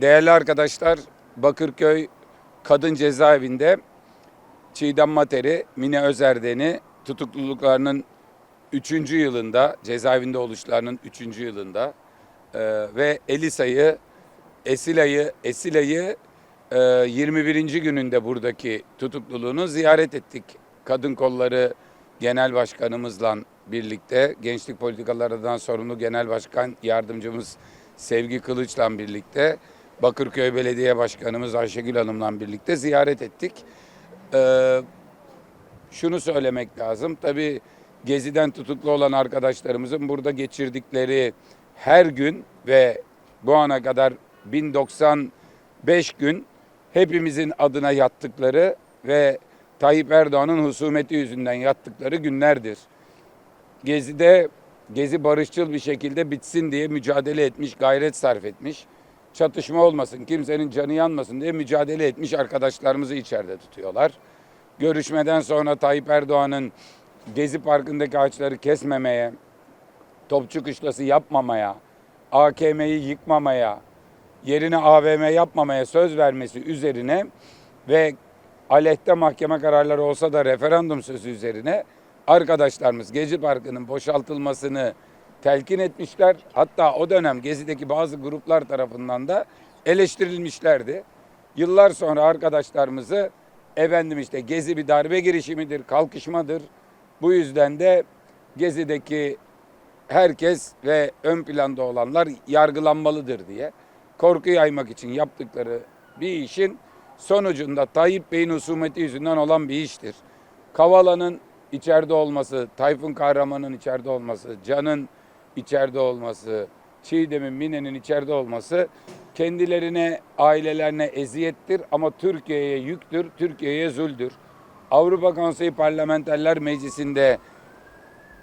Değerli arkadaşlar, Bakırköy Kadın Cezaevinde Çiğdem Mater'i, Mine Özerden'i tutukluluklarının 3. yılında, cezaevinde oluşlarının 3. yılında e, ve Elisa'yı, Esila'yı, Esila'yı e, 21. gününde buradaki tutukluluğunu ziyaret ettik. Kadın Kolları Genel Başkanımızla birlikte, Gençlik Politikalarından sorumlu Genel Başkan Yardımcımız Sevgi Kılıç'la birlikte, Bakırköy Belediye Başkanımız Ayşegül Hanım'la birlikte ziyaret ettik. Ee, şunu söylemek lazım. Tabii Gezi'den tutuklu olan arkadaşlarımızın burada geçirdikleri her gün ve bu ana kadar 1095 gün hepimizin adına yattıkları ve Tayyip Erdoğan'ın husumeti yüzünden yattıkları günlerdir. Gezi'de Gezi barışçıl bir şekilde bitsin diye mücadele etmiş, gayret sarf etmiş. Çatışma olmasın, kimsenin canı yanmasın diye mücadele etmiş arkadaşlarımızı içeride tutuyorlar. Görüşmeden sonra Tayyip Erdoğan'ın Gezi Parkı'ndaki ağaçları kesmemeye, topçu kışlası yapmamaya, AKM'yi yıkmamaya, yerine AVM yapmamaya söz vermesi üzerine ve aleyhte mahkeme kararları olsa da referandum sözü üzerine arkadaşlarımız Gezi Parkı'nın boşaltılmasını telkin etmişler. Hatta o dönem Gezi'deki bazı gruplar tarafından da eleştirilmişlerdi. Yıllar sonra arkadaşlarımızı efendim işte Gezi bir darbe girişimidir, kalkışmadır. Bu yüzden de Gezi'deki herkes ve ön planda olanlar yargılanmalıdır diye korku yaymak için yaptıkları bir işin sonucunda Tayyip Bey'in husumeti yüzünden olan bir iştir. Kavala'nın içeride olması, Tayfun Kahraman'ın içeride olması, Can'ın içeride olması, Çiğdem'in, Mine'nin içeride olması kendilerine, ailelerine eziyettir ama Türkiye'ye yüktür, Türkiye'ye zuldür. Avrupa Konseyi Parlamenterler Meclisi'nde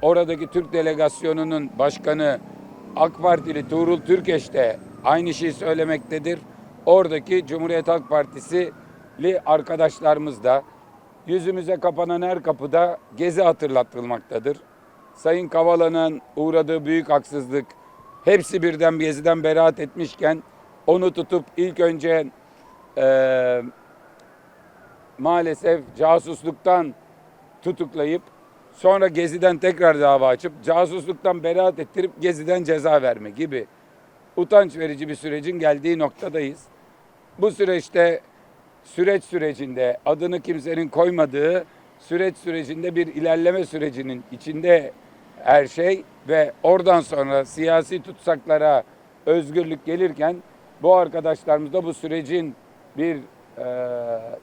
oradaki Türk delegasyonunun başkanı AK Partili Tuğrul Türkeş de aynı şeyi söylemektedir. Oradaki Cumhuriyet Halk Partisi'li arkadaşlarımız da yüzümüze kapanan her kapıda gezi hatırlatılmaktadır. Sayın Kavala'nın uğradığı büyük haksızlık hepsi birden geziden beraat etmişken onu tutup ilk önce eee maalesef casusluktan tutuklayıp sonra Gezi'den tekrar dava açıp casusluktan beraat ettirip Gezi'den ceza verme gibi utanç verici bir sürecin geldiği noktadayız. Bu süreçte süreç sürecinde adını kimsenin koymadığı süreç sürecinde bir ilerleme sürecinin içinde her şey ve oradan sonra siyasi tutsaklara özgürlük gelirken bu arkadaşlarımız da bu sürecin bir e,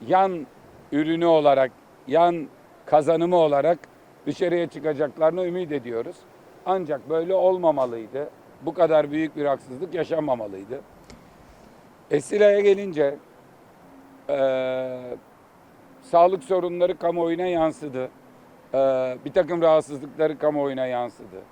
yan ürünü olarak, yan kazanımı olarak dışarıya çıkacaklarını ümit ediyoruz. Ancak böyle olmamalıydı. Bu kadar büyük bir haksızlık yaşanmamalıydı. Esila'ya gelince eee, sağlık sorunları kamuoyuna yansıdı. Eee, bir takım rahatsızlıkları kamuoyuna yansıdı.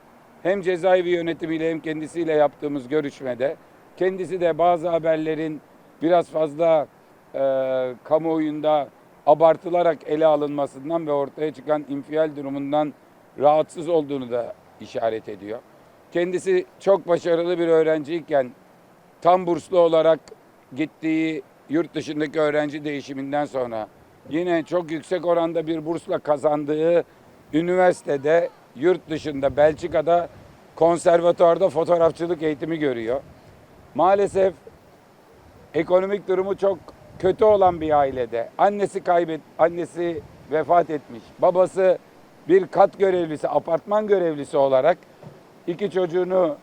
Hem cezaevi yönetimiyle hem kendisiyle yaptığımız görüşmede kendisi de bazı haberlerin biraz fazla eee kamuoyunda abartılarak ele alınmasından ve ortaya çıkan infial durumundan rahatsız olduğunu da işaret ediyor. Kendisi çok başarılı bir öğrenciyken tam burslu olarak gittiği yurt dışındaki öğrenci değişiminden sonra yine çok yüksek oranda bir bursla kazandığı üniversitede yurt dışında Belçika'da konservatuarda fotoğrafçılık eğitimi görüyor. Maalesef ekonomik durumu çok kötü olan bir ailede. Annesi kaybet, annesi vefat etmiş. Babası bir kat görevlisi, apartman görevlisi olarak iki çocuğunu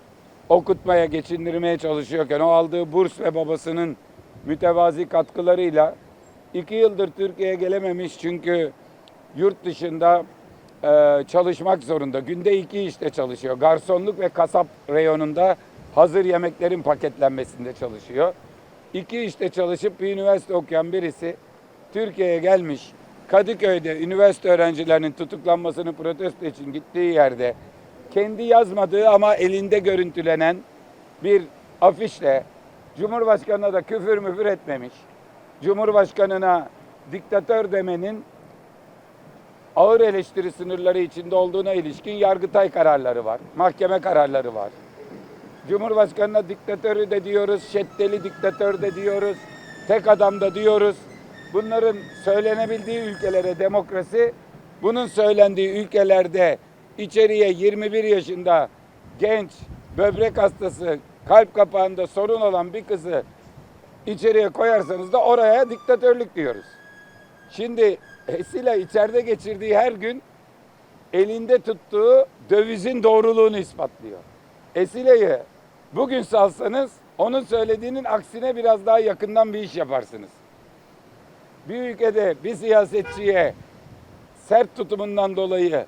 okutmaya, geçindirmeye çalışıyorken o aldığı burs ve babasının mütevazi katkılarıyla iki yıldır Türkiye'ye gelememiş çünkü yurt dışında e, çalışmak zorunda. Günde iki işte çalışıyor. Garsonluk ve kasap reyonunda hazır yemeklerin paketlenmesinde çalışıyor. İki işte çalışıp bir üniversite okuyan birisi Türkiye'ye gelmiş. Kadıköy'de üniversite öğrencilerinin tutuklanmasını protesto için gittiği yerde kendi yazmadığı ama elinde görüntülenen bir afişle Cumhurbaşkanına da küfür müfür etmemiş. Cumhurbaşkanına diktatör demenin ağır eleştiri sınırları içinde olduğuna ilişkin Yargıtay kararları var, mahkeme kararları var. Cumhurbaşkanına diktatörü de diyoruz, şeddeli diktatör de diyoruz, tek adam da diyoruz. Bunların söylenebildiği ülkelere demokrasi, bunun söylendiği ülkelerde içeriye 21 yaşında genç, böbrek hastası, kalp kapağında sorun olan bir kızı içeriye koyarsanız da oraya diktatörlük diyoruz. Şimdi Esila içeride geçirdiği her gün elinde tuttuğu dövizin doğruluğunu ispatlıyor. Esile'yi bugün salsanız onun söylediğinin aksine biraz daha yakından bir iş yaparsınız. Bir ülkede bir siyasetçiye sert tutumundan dolayı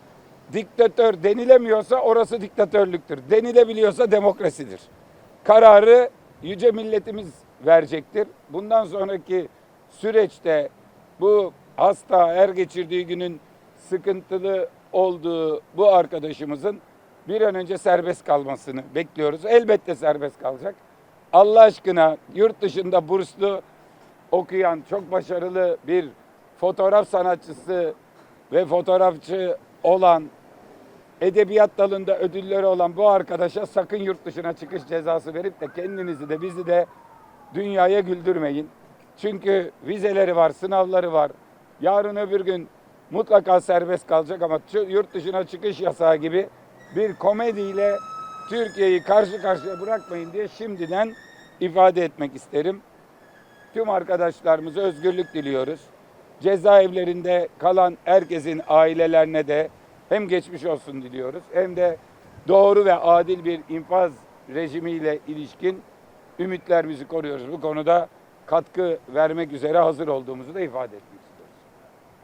diktatör denilemiyorsa orası diktatörlüktür. Denilebiliyorsa demokrasidir. Kararı yüce milletimiz verecektir. Bundan sonraki süreçte bu hasta er geçirdiği günün sıkıntılı olduğu bu arkadaşımızın bir an önce serbest kalmasını bekliyoruz. Elbette serbest kalacak. Allah aşkına yurt dışında burslu okuyan çok başarılı bir fotoğraf sanatçısı ve fotoğrafçı olan edebiyat dalında ödülleri olan bu arkadaşa sakın yurt dışına çıkış cezası verip de kendinizi de bizi de dünyaya güldürmeyin. Çünkü vizeleri var, sınavları var. Yarın öbür gün mutlaka serbest kalacak ama yurt dışına çıkış yasağı gibi bir komediyle Türkiye'yi karşı karşıya bırakmayın diye şimdiden ifade etmek isterim. Tüm arkadaşlarımıza özgürlük diliyoruz. Cezaevlerinde kalan herkesin ailelerine de hem geçmiş olsun diliyoruz hem de doğru ve adil bir infaz rejimiyle ilişkin ümitlerimizi koruyoruz. Bu konuda katkı vermek üzere hazır olduğumuzu da ifade etmek.